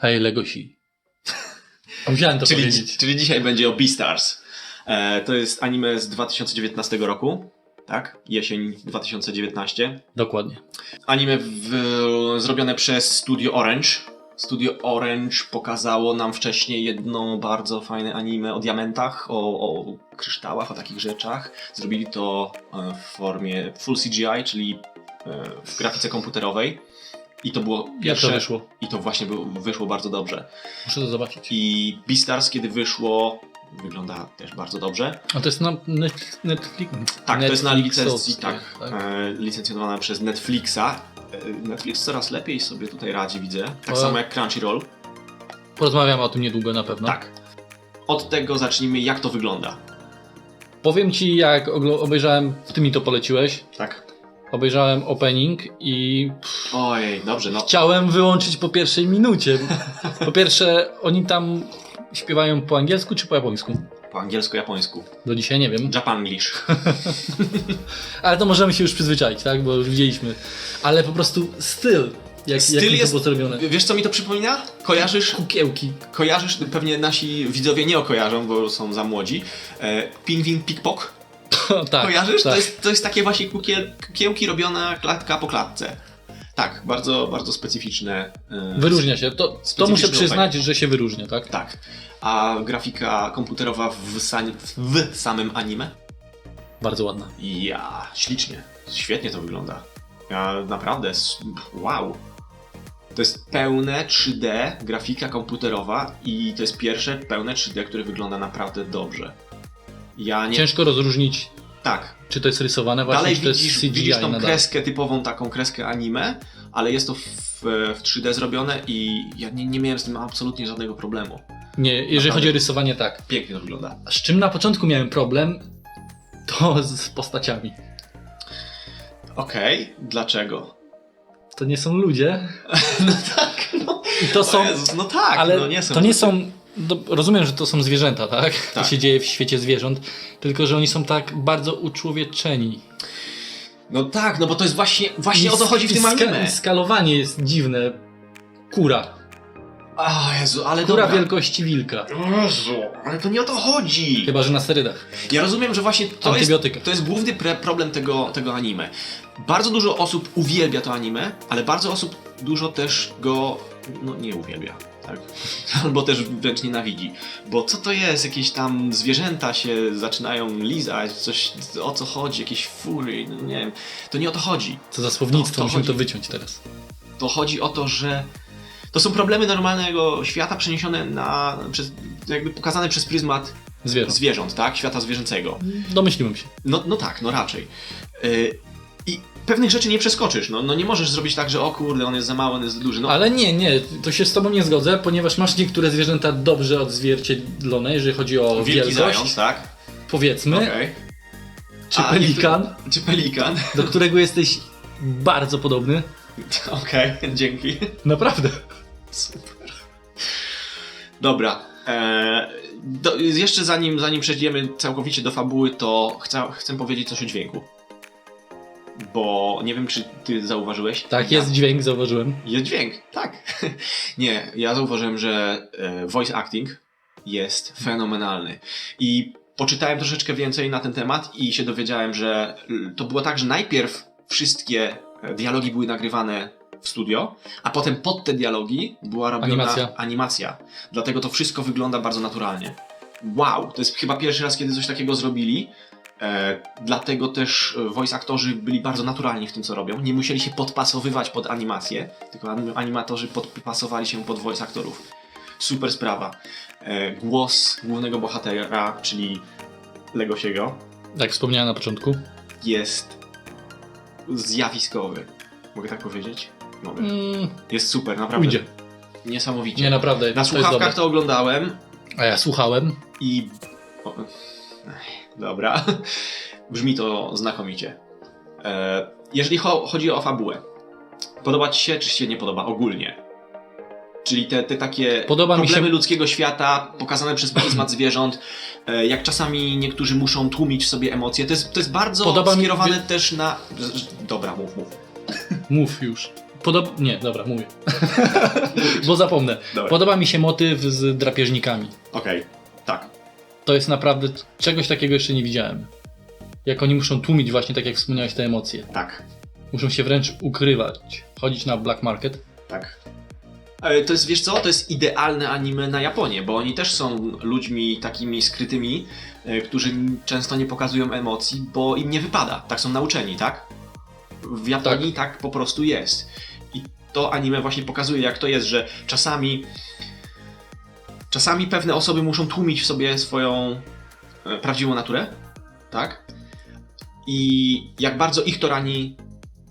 Hej, Legosi. Musiałem to Czyli, powiedzieć. czyli dzisiaj będzie o Beastars. E, to jest anime z 2019 roku, tak? Jesień 2019. Dokładnie. Anime w, zrobione przez Studio Orange. Studio Orange pokazało nam wcześniej jedno bardzo fajne anime o diamentach, o, o kryształach, o takich rzeczach. Zrobili to e, w formie full CGI, czyli e, w grafice komputerowej. I to było Jak pierwsze. to wyszło? I to właśnie było, wyszło bardzo dobrze. Muszę to zobaczyć. I Beastars, kiedy wyszło, wygląda też bardzo dobrze. A to jest na Net- Netflix. Tak, to jest na licencji, tak, tak. E, licencjonowana przez Netflixa. E, Netflix coraz lepiej sobie tutaj radzi, widzę. Tak O. samo jak Crunchyroll. Porozmawiamy o tym niedługo na pewno. Tak. Od tego zacznijmy, jak to wygląda. Powiem ci, jak obejrzałem, ty mi to poleciłeś, Tak. Obejrzałem opening i Ojej, dobrze, no. chciałem wyłączyć po pierwszej minucie. Po pierwsze, oni tam śpiewają po angielsku czy po japońsku? Po angielsku-japońsku. Do dzisiaj nie wiem. Japanglish. Ale to możemy się już przyzwyczaić, tak? Bo już widzieliśmy. Ale po prostu styl, jak, Styl jest- to było zrobione. Wiesz, co mi to przypomina? Kojarzysz? Kukiełki. Kojarzysz? Pewnie nasi widzowie nie okojarzą, bo są za młodzi. E, Pingwin Pickpock. tak, Kojarzysz? Tak. To, jest, to jest takie właśnie kukiel, kukiełki robione klatka po klatce. Tak, bardzo, bardzo specyficzne. e, Wyróżnia się. To, to muszę przyznać, że się wyróżnia, tak? Tak. A grafika komputerowa w, san- w samym anime? Bardzo ładna. Ja, ślicznie. Świetnie to wygląda. Ja naprawdę, wow. To jest pełne 3D, grafika komputerowa i to jest pierwsze pełne 3D, które wygląda naprawdę dobrze. Ja nie... Ciężko rozróżnić, Tak, czy to jest rysowane właśnie, dalej czy to jest widzisz, CGI widzisz tą nadal. kreskę, typową taką kreskę anime, ale jest to w, w 3D zrobione i ja nie, nie miałem z tym absolutnie żadnego problemu. Nie, jeżeli Naprawdę. chodzi o rysowanie, tak. Pięknie to wygląda. Z czym na początku miałem problem, to z postaciami. Okej, dlaczego? To nie są ludzie. No tak, no. I to są. Jezus, no tak, ale no nie są to nie są. Do, rozumiem, że to są zwierzęta, tak? Tak. To się dzieje w świecie zwierząt. Tylko, że oni są tak bardzo uczłowieczeni. No tak, no bo to jest właśnie, właśnie I o to chodzi w tym ska- anime. skalowanie jest dziwne. Kura. O Jezu, ale Kura dobra. wielkości wilka. Jezu, ale to nie o to chodzi. Chyba, że na sterydach. Ja rozumiem, że właśnie to jest, to jest główny problem tego, tego anime. Bardzo dużo osób uwielbia to anime, ale bardzo osób dużo też go no, nie uwielbia. Tak? Albo też wręcz nienawidzi. Bo co to jest? Jakieś tam zwierzęta się zaczynają lizać, coś o co chodzi, jakieś fury, no nie wiem. To nie o to chodzi. Co za słownictwo, To- to musimy chodzi- to wyciąć teraz. To chodzi o to, że to są problemy normalnego świata przeniesione na, przez, jakby pokazane przez pryzmat Zwierząt. zwierząt, tak? Świata zwierzęcego. Domyśliłem się. No, no tak, no raczej. Yy, pewnych rzeczy nie przeskoczysz. No, no nie możesz zrobić tak, że o kurde, on jest za mały, on jest za duży. No, Ale nie, nie, to się z tobą nie zgodzę, ponieważ masz niektóre zwierzęta dobrze odzwierciedlone, jeżeli chodzi o wielki wielkość, zając, tak? powiedzmy, Okej. czy A, pelikan, Czy pelikan? do którego jesteś bardzo podobny. Okej, dzięki. Naprawdę. Super. Dobra. E, do, jeszcze zanim, zanim przejdziemy całkowicie do fabuły, to chcę, chcę powiedzieć coś o dźwięku. Bo nie wiem, czy ty zauważyłeś. Tak, Ja- jest dźwięk, zauważyłem. Jest dźwięk, tak. Nie, ja zauważyłem, że e, voice acting jest fenomenalny. I poczytałem troszeczkę więcej na ten temat i się dowiedziałem, że to było tak, że najpierw wszystkie e, dialogi były nagrywane w studio, a potem pod te dialogi była robiona Animacja. animacja. Dlatego to wszystko wygląda bardzo naturalnie. Wow, to jest chyba pierwszy raz, kiedy coś takiego zrobili. E, dlatego też e, voice aktorzy byli bardzo naturalni w tym, co robią. Nie musieli się podpasowywać pod animację, tylko anim- animatorzy podpasowali się pod voice aktorów. Super sprawa. E, głos głównego bohatera, czyli Legosiego, Jak wspomniałem na początku. jest zjawiskowy. Mogę tak powiedzieć? Mogę. Mm, Jest super, naprawdę. ujdzie. Niesamowicie. Nie, naprawdę. Na to słuchawkach to oglądałem A ja słuchałem. i. O, dobra. Brzmi to znakomicie. E, jeżeli cho chodzi o fabułę, podoba ci się, czy się nie podoba ogólnie? Czyli te, te takie Podoba mi problemy się- ludzkiego świata pokazane przez pryzmat zwierząt, e, jak czasami niektórzy muszą tłumić w sobie emocje. To jest, to jest bardzo Podoba mi- skierowane wie- też na. Dobra, mów, mów. Mów już. Podoba... Nie, dobra, mówię. Bo zapomnę. Dobra. Podoba mi się motyw z drapieżnikami. Okej, tak. To jest naprawdę... Czegoś takiego jeszcze nie widziałem. Jak oni muszą tłumić właśnie, tak jak wspomniałeś, te emocje. Tak, Muszą się wręcz ukrywać. Chodzić na black market. tak. E, To jest, wiesz co, to jest idealne anime na Japonię, bo oni też są ludźmi takimi skrytymi, e, którzy często nie pokazują emocji, bo im nie wypada. Tak są nauczeni, tak? W Japonii tak, po prostu jest. I to anime właśnie pokazuje, jak to jest, że czasami czasami pewne osoby muszą tłumić w sobie swoją e, prawdziwą naturę, tak? I jak bardzo ich to rani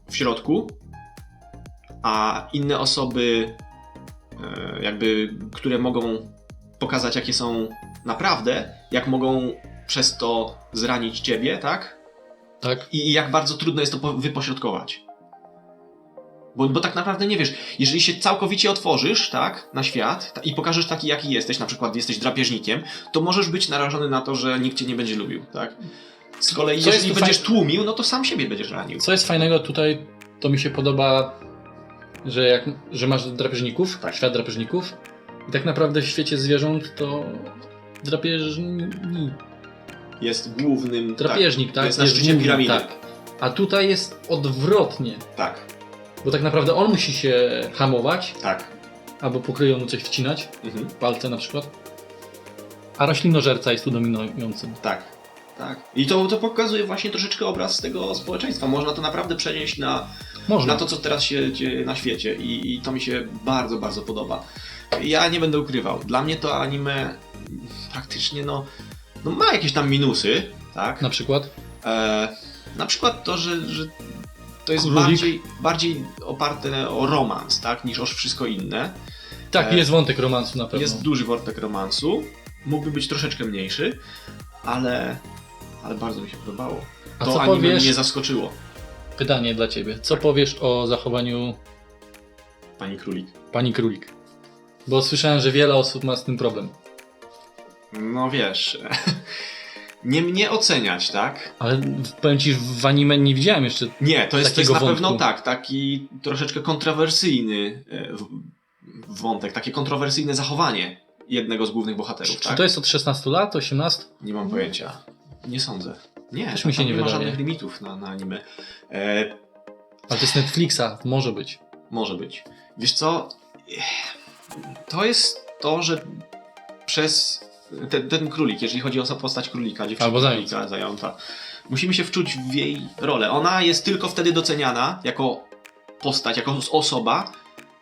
w środku, a inne osoby, e, jakby, które mogą pokazać, jakie są naprawdę, jak mogą przez to zranić ciebie, tak? Tak? I, jak bardzo trudno jest to po- wypośrodkować. Bo, bo tak naprawdę nie wiesz, jeżeli się całkowicie otworzysz, tak, na świat ta- i pokażesz taki, jaki jesteś, na przykład jesteś drapieżnikiem, to możesz być narażony na to, że nikt cię nie będzie lubił, tak? Z kolei, Co jest jeżeli będziesz tłumił, no to sam siebie będziesz ranił. Co jest fajnego tutaj, to mi się podoba, że, jak, że masz drapieżników, Tak. świat drapieżników i tak naprawdę w świecie zwierząt to drapieżni... Jest głównym. drapieżnik, tak? jest na szczycie piramidy. Tak. A tutaj jest odwrotnie, Tak, bo tak naprawdę on musi się hamować, tak. albo pokryją mu coś wcinać, Mhm. palce na przykład. A roślinożerca jest tu dominującym. Tak, tak. I to, to pokazuje właśnie troszeczkę obraz tego społeczeństwa. Można to naprawdę przenieść na, Można. na to, co teraz się dzieje na świecie i, i to mi się bardzo, bardzo podoba. Ja nie będę ukrywał. Dla mnie to anime praktycznie no, no ma jakieś tam minusy, tak? Na przykład. E, na przykład to, że, że to jest Królik. bardziej, bardziej oparte o romans, tak? Niż o wszystko inne. Tak, E, jest wątek romansu na pewno. Jest duży wortek romansu. Mógłby być troszeczkę mniejszy, ale, ale bardzo mi się podobało. A to co anime powiesz? mnie zaskoczyło, Pytanie dla ciebie. Co powiesz o zachowaniu pani królik. pani królik? Bo słyszałem, że wiele osób ma z tym problem. No wiesz, nie mnie oceniać, tak? Ale powiem ci, w anime nie widziałem jeszcze. Nie, to jest, to jest na wątku. pewno tak, taki troszeczkę kontrowersyjny e, wątek, takie kontrowersyjne zachowanie jednego z głównych bohaterów, Czy tak? to jest od 16 lat, 18? Nie mam pojęcia. Nie sądzę. Nie, Też mi się nie nie ma żadnych limitów na, na anime. E, Ale to jest Netflixa, może być. Może być. Wiesz co? To jest to, że przez ten, ten królik, jeżeli chodzi o postać królika, dziewczynka Albo zając. królika, zająca, musimy się wczuć w jej rolę. Ona jest tylko wtedy doceniana jako postać, jako osoba,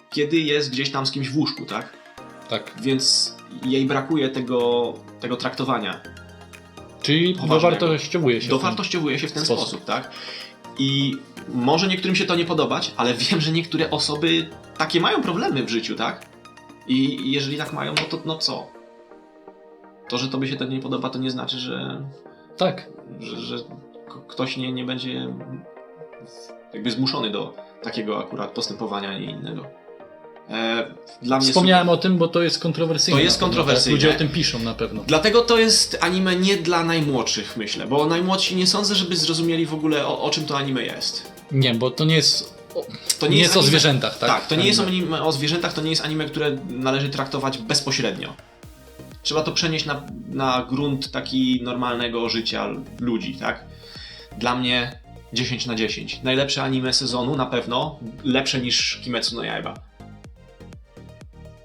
kiedy jest gdzieś tam z kimś w łóżku, tak? Tak. Więc jej brakuje tego, tego traktowania. Czyli Poważnego. dowartościowuje się. Dowartościowuje się w ten sposób. sposób, tak? I może niektórym się to nie podobać, ale wiem, że niektóre osoby takie mają problemy w życiu, tak? I jeżeli tak mają, no to no co? To, że tobie się to nie podoba, to nie znaczy, że, Tak. że, że ktoś nie, nie będzie jakby zmuszony do takiego akurat postępowania, a nie innego. E, dla mnie Wspomniałem o tym, bo to jest kontrowersyjne. To jest pewno, kontrowersyjne. Tak? Ludzie o tym piszą na pewno. Dlatego to jest anime nie dla najmłodszych, myślę, bo najmłodsi nie sądzę, żeby zrozumieli w ogóle o, o czym to anime jest. Nie, bo to nie jest. To nie, jest o anime- zwierzętach, tak? Tak, to nie jest Anime. anime o zwierzętach, to nie jest anime, które należy traktować bezpośrednio. Trzeba to przenieść na, na grunt taki normalnego życia ludzi, tak? Dla mnie 10 na 10. Najlepsze anime sezonu na pewno, lepsze niż Kimetsu no Yaiba.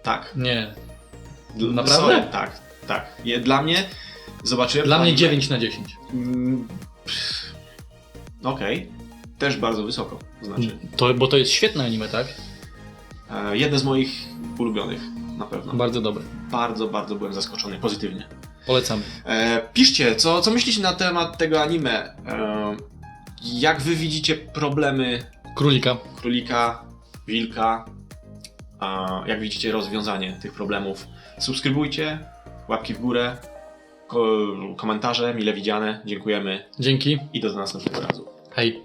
Tak. Nie. Naprawdę? Sorry, tak, tak. Je, dla mnie zobaczyłem Dla to mnie anime- 9 na 10. Mm, Okej. Też bardzo wysoko. Znaczy, To, bo to jest świetne anime, tak? e, jedne z moich ulubionych, na pewno. Bardzo dobre. Bardzo, bardzo byłem zaskoczony, pozytywnie. Polecamy. E, piszcie, co, co myślicie na temat tego anime? E, jak wy widzicie problemy Królika. królika, wilka? A jak widzicie rozwiązanie tych problemów? Subskrybujcie, łapki w górę, ko- komentarze mile widziane. Dziękujemy Dzięki. i do następnego razu. Hej.